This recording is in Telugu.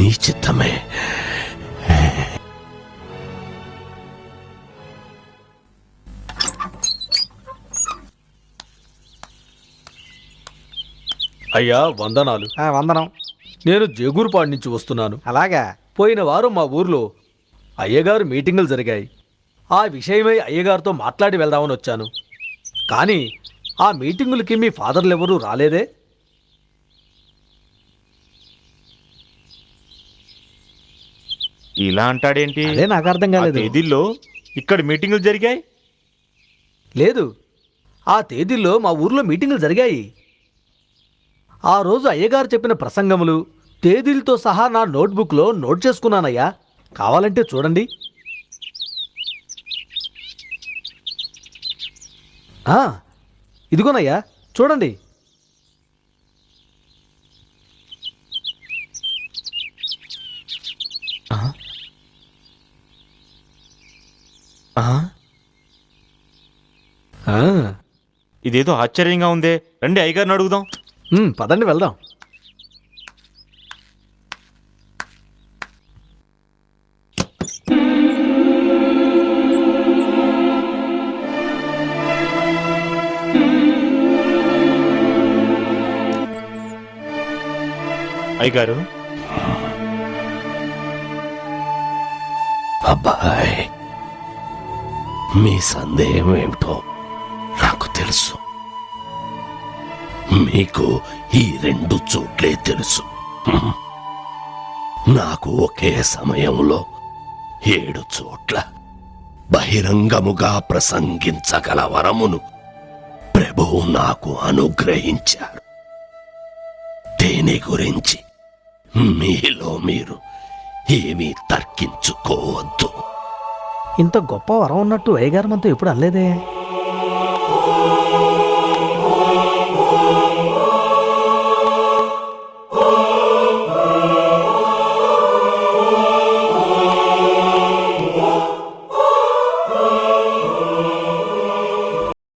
నీ చిత్తమే అయ్యా వందనాలు. ఆ, వందనం. నేను జేగూరుపాడు నుంచి వస్తున్నాను. అలాగా? పోయిన వారం మా ఊర్లో అయ్యగారు మీటింగులు జరిగాయి. ఆ విషయమై అయ్యగారితో మాట్లాడి వెళ్దామని వచ్చాను. కానీ ఆ మీటింగులకి మీ ఫాదర్లు ఎవరూ రాలేదే? ఇలా అంటాడేంటి? అదే నాకు అర్థం ఆ కాలేదు తేదీల్లో ఇక్కడ మీటింగులు జరిగాయి? లేదు. ఆ తేదీల్లో మా ఊర్లో మీటింగులు జరిగాయి. ఆ రోజు అయ్యగారు చెప్పిన ప్రసంగములు తేదీలతో సహా నా నోట్బుక్లో నోట్ చేసుకున్నానయ్యా. కావాలంటే చూడండి. ఆ, ఇదిగోనయ్యా చూడండి. ఇదేదో ఆశ్చర్యంగా ఉందే. రండి అయ్యగారిని అడుగుదాం. పదండి వెళ్దాం. అయ్యగారు. అబ్బాయ్. మీ సందేహం ఏమిటో నాకు తెలుసు. మీకు ఈ రెండు చోట్లే తెలుసు. నాకు ఒకే సమయంలో ఏడు చోట్ల బహిరంగముగా ప్రసంగించగల వరమును ప్రభువు నాకు అనుగ్రహించారు. దేని గురించి మీలో మీరు ఏమీ తర్కించుకోవద్దు. ఇంత గొప్ప వరం ఉన్నట్టు అయ్యగారు మనతో ఎప్పుడు అనలేదే